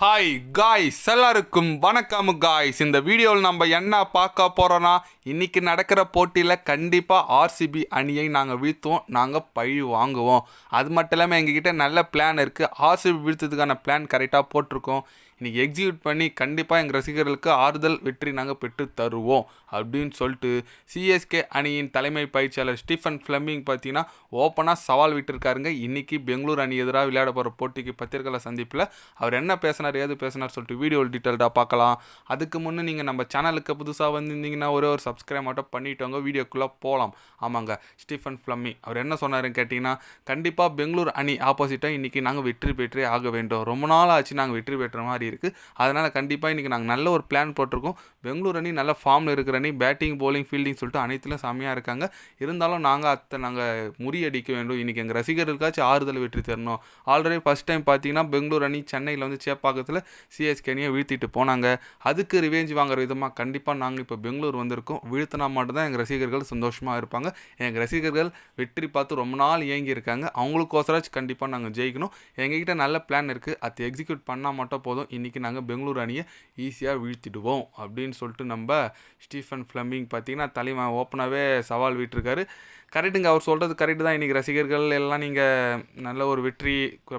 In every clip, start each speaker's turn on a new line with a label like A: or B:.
A: Hi guys எல்லாருக்கும் வணக்கம் guys இந்த வீடியோவில் நம்ம என்ன பார்க்க போகிறோன்னா இன்றைக்கி நடக்கிற போட்டியில் கண்டிப்பாக ஆர்சிபி அணியை நாங்கள் வீழ்த்துவோம் நாங்கள் பழி வாங்குவோம். அது மட்டும் இல்லாமல் எங்ககிட்ட நல்ல பிளான் இருக்குது ஆர்சிபி வீழ்த்ததுக்கான பிளான் கரெக்டாக போட்டிருக்கோம். இன்றைக்கி எக்ஸிக்யூட் பண்ணி கண்டிப்பாக எங்கள் ரசிகர்களுக்கு ஆறுதல் வெற்றி நாங்கள் பெற்று தருவோம் அப்படின்னு சொல்லிட்டு சிஎஸ்கே அணியின் தலைமை பயிற்சியாளர் ஸ்டீஃபன் ஃப்ளமிங் பார்த்தீங்கன்னா ஓப்பனாக சவால் விட்டுருக்காருங்க. இன்றைக்கி பெங்களூர் அணி எதிராக விளையாட போகிற போட்டிக்கு பத்திரிகையாளர் சந்திப்பில் அவர் என்ன பேசினார் ஏது பேசினார் சொல்லிட்டு வீடியோ டீட்டெயில்டாக பார்க்கலாம். அதுக்கு முன்னே நீங்கள் நம்ம சேனலுக்கு புதுசாக வந்திருந்தீங்கன்னா ஒரே ஒரு சப்ஸ்கிரைப் மட்டும் பண்ணிட்டோங்க. வீடியோக்குள்ளே போகலாம் ஆமாங்க ஸ்டீஃபன் ஃப்ளம்மிங் அவர் என்ன சொன்னாருன்னு கேட்டிங்கன்னா கண்டிப்பாக பெங்களூர் அணி ஆப்போசிட்டாக இன்றைக்கி நாங்கள் வெற்றி பெற்றே ஆக வேண்டும். ரொம்ப நாள் ஆச்சு நாங்கள் வெற்றி பெற்ற மாதிரி இருக்குது அதனால் கண்டிப்பாக இன்றைக்கி நாங்கள் நல்ல ஒரு பிளான் போட்டிருக்கோம். பெங்களூர் அணி நல்ல ஃபார்மில் இருக்கிற அணி பேட்டிங் போலிங் ஃபீல்டிங் சொல்லிட்டு அனைத்துலையும் செம்மையாக இருக்காங்க. இருந்தாலும் நாங்கள் அத்தை நாங்கள் முறியடிக்க வேண்டும். இன்றைக்கி எங்கள் ரசிகர்களுக்காச்சும் ஆறுதல் வெற்றி தரணும். ஆல்ரெடி ஃபஸ்ட் டைம் பார்த்தீங்கன்னா பெங்களூர் அணி சென்னையில் வந்து சேப்பாக்கத்தில் சிஎஸ்கே அணியை வீழ்த்திட்டு போனாங்க. அதுக்கு ரிவேஞ்ச் வாங்குற விதமாக கண்டிப்பாக நாங்கள் இப்போ பெங்களூர் வந்திருக்கோம். வீழ்த்தினா மட்டும்தான் எங்கள் ரசிகர்கள் சந்தோஷமாக இருப்பாங்க. எங்கள் ரசிகர்கள் வெற்றி பார்த்து ரொம்ப நாள் இயங்கி இருக்காங்க. அவங்களுக்கோசராச்சும் கண்டிப்பாக நாங்கள் ஜெயிக்கணும். எங்ககிட்ட நல்ல பிளான் இருக்குது அதை எக்ஸிக்யூட் பண்ணால் மட்டும் போதும். இன்றைக்கி நாங்கள் பெங்களூர் அணியை ஈஸியாக வீழ்த்திடுவோம் அப்படின்னு சொல்லிட்டு நம்ம ஸ்டீஃபன் ஃப்ளமிங் பார்த்தீங்கன்னா தலைமை ஓப்பனாகவே சவால் விட்டுருக்காரு. கரெக்டுங்க அவர் சொல்கிறது கரெக்டு தான். இன்றைக்கி ரசிகர்கள் எல்லாம் நீங்கள் நல்ல ஒரு வெற்றி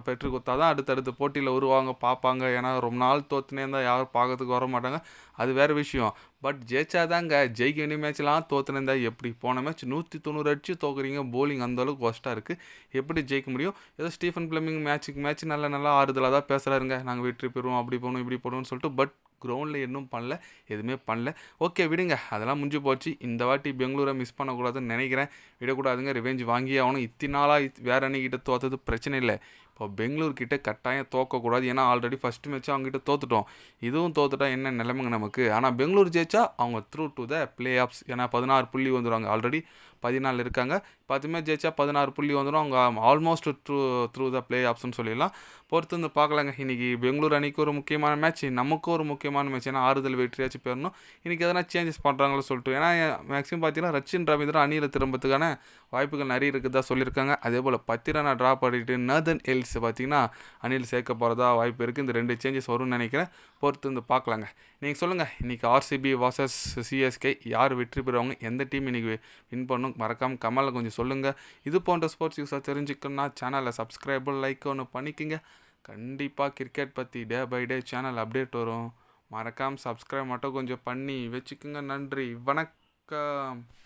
A: பெற்று கொடுத்தா தான் அடுத்தடுத்த போட்டியில் வருவாங்க பார்ப்பாங்க. ஏன்னா ரொம்ப நாள் தோத்துனே இருந்தால் யாரும் பார்க்கறதுக்கு வர மாட்டாங்க. அது வேறு விஷயம். பட் ஜெயிச்சாதாங்க ஜெயிக்க வேண்டிய மேட்ச்லாம் தோத்துனதா எப்படி? போன மேட்ச் நூற்றி தொண்ணூறு அடிச்சு தோக்குறீங்க போலிங் அந்தளவுக்கு ஒஸ்ட்டாக இருக்குது எப்படி ஜெயிக்க முடியும்? ஏதோ ஸ்டீஃபன் பிளமிங் மேட்ச்சுக்கு மேட்ச் நல்ல நல்லா ஆறுதலாக தான் பேசுகிறாருங்க நாங்கள் வெற்றி பெறுவோம் அப்படி போகணும் இப்படி போகணும்னு சொல்லிட்டு பட் கிரவுண்டில் இன்னும் பண்ணல எதுவுமே பண்ணல. ஓகே விடுங்க. அதெல்லாம் முடிஞ்சு போச்சு. இந்த வாட்டி பெங்களூரை மிஸ் பண்ணக்கூடாதுன்னு நினைக்கிறேன். விடக்கூடாதுங்க ரிவெஞ்ச் வாங்கி ஆகணும். இத்தி நாளாக வேற அணிக்கிட்ட தோத்தது பிரச்சனை இல்லை. இப்போ பெங்களூர் கிட்டே கட்டாயம் தோக்கக்கூடாது. ஏன்னா ஆல்ரெடி ஃபஸ்ட் மேட்ச்சும் அவங்ககிட்ட தோத்துட்டோம். இதுவும் தோத்துட்டா என்ன நிலைமைங்க நமக்கு? ஆனால் பெங்களூர் ஜெயிச்சா அவங்க through to the playoffs ஏன்னா பதினாறு புள்ளி வந்துடுவாங்க ஆல்ரெடி பதினாலு இருக்காங்க. பத்து மேட்ச் ஜெயிச்சா பதினாறு புள்ளி வந்துடும் அவங்க ஆல்மோஸ்ட் த்ரூ த்ரூ த பிளே ஆப்ஸ்னு சொல்லிடலாம். பொறுத்து வந்து பார்க்கலாங்க. இன்றைக்கி பெங்களூர் அணிக்கு ஒரு முக்கியமான மேட்ச் நமக்கும் ஒரு முக்கியமான மேட்ச் ஏன்னா ஆறுதல் வெற்றியாச்சும் பெறணும். இன்றைக்கி எதனா சேஞ்சஸ் பண்ணுறாங்களோ சொல்லிட்டு. ஏன்னா மேக்ஸிமம் பார்த்தீங்கன்னா ரச்சின் ரவீந்திரன் அணியில் திரும்பத்துக்கான வாய்ப்புகள் நிறைய இருக்குதா சொல்லியிருக்காங்க. அதே போல் பத்திரனா ரனை ட்ரா பண்ணிட்டு நர்தன் எல்ஸ் பார்த்தீங்கன்னா அணியில் சேர்க்க போகிறதா வாய்ப்பு இருக்குது இந்த ரெண்டு சேஞ்சஸ் வரும்னு நினைக்கிறேன். பொறுத்து வந்து பார்க்கலாங்க. நீங்கள் சொல்லுங்கள் இன்றைக்கி ஆர்சிபி வாசஸ் சிஎஸ்கே யார் வெற்றி பெறுவாங்க? எந்த டீம் இன்றைக்கி வின் பண்ணும் மறக்காமல் கமலில் கொஞ்சம் சொல்லுங்கள் இது போன்ற ஸ்போர்ட்ஸ் யூஸாக தெரிஞ்சுக்கணும்னா சேனலை சப்ஸ்கிரைபு லைக் ஒன்று பண்ணிக்கோங்க. கண்டிப்பாக கிரிக்கெட் பற்றி day by day channel update வரும். மறக்காமல் சப்ஸ்கிரைப் மட்டும் கொஞ்சம் பண்ணி வச்சுக்கோங்க. நன்றி. வணக்கம்.